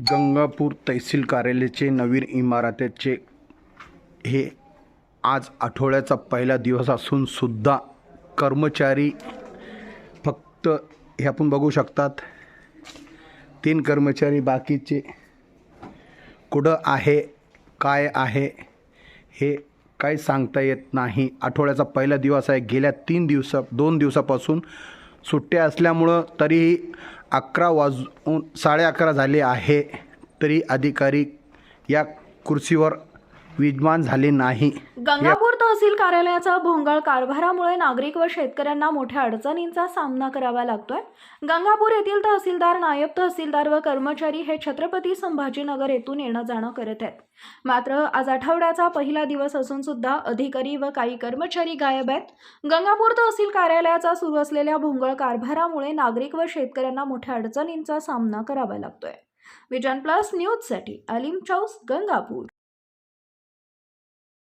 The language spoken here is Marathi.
गंगापूर तहसील कार्यालयाचे नवीन इमारतीचे हे आज आठवड्याचा पहिला दिवस असून सुद्धा कर्मचारी फक्त हे आपण बघू शकतात तीन कर्मचारी बाकीचे कुठं आहे काय आहे हे काही सांगता येत नाही. आठवड्याचा पहिला दिवस आहे. गेल्या तीन दिवसा दोन दिवसापासून सुट्ट्या असल्यामुळं तरीही अकरा वाजून साडे अकरा झाले आहे तरी अधिकारी या खुर्चीवर विद्यमान झाले नाही. गंगापूर तहसील कार्यालयाचा भोंगळ कारभारामुळे नागरिक व शेतकऱ्यांना मोठ्या अडचणींचा सामना करावा लागतोय. गंगापूर येथील तहसीलदार नायब तहसीलदार व कर्मचारी हे छत्रपती संभाजीनगर येथून येणं जाणं करत आहेत. मात्र आज आठवड्याचा पहिला दिवस असून सुद्धा अधिकारी व काही कर्मचारी गायब आहेत. गंगापूर तहसील कार्यालयाचा सुरू असलेल्या भोंगळ कारभारामुळे नागरिक व शेतकऱ्यांना मोठ्या अडचणींचा सामना करावा लागतोय. विजन प्लस न्यूजसाठी अलीम चौस गंगापूर.